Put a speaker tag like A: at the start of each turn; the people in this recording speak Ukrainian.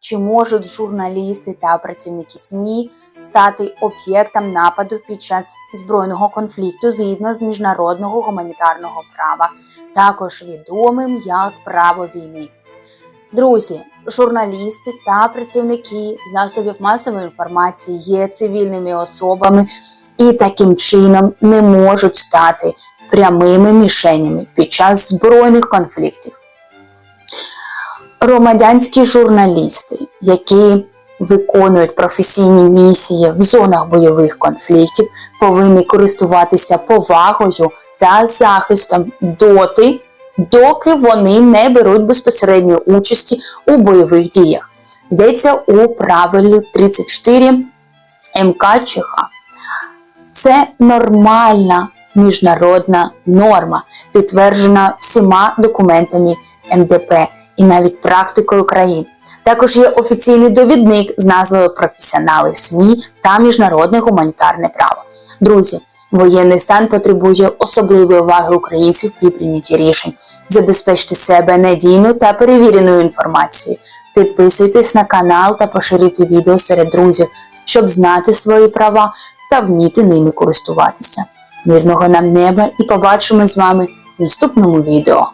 A: Чи можуть журналісти та працівники СМІ стати об'єктом нападу під час збройного конфлікту згідно з міжнародного гуманітарного права, також відомим як право війни? Друзі, журналісти та працівники засобів масової інформації є цивільними особами і таким чином не можуть стати прямими мішенями під час збройних конфліктів. Громадянські журналісти, які виконують професійні місії в зонах бойових конфліктів, повинні користуватися повагою та захистом доти, доки вони не беруть безпосередньої участі у бойових діях. Йдеться у правилі 34 МК ЧХ. Це нормальна міжнародна норма, підтверджена всіма документами МДП і навіть практикою країн. Також є офіційний довідник з назвою Професіонали СМІ та міжнародне гуманітарне право. Друзі, воєнний стан потребує особливої уваги українців при прийнятті рішень. Забезпечте себе надійною та перевіреною інформацією. Підписуйтесь на канал та поширюйте відео серед друзів, щоб знати свої права та вміти ними користуватися. Мирного нам неба і побачимось з вами в наступному відео.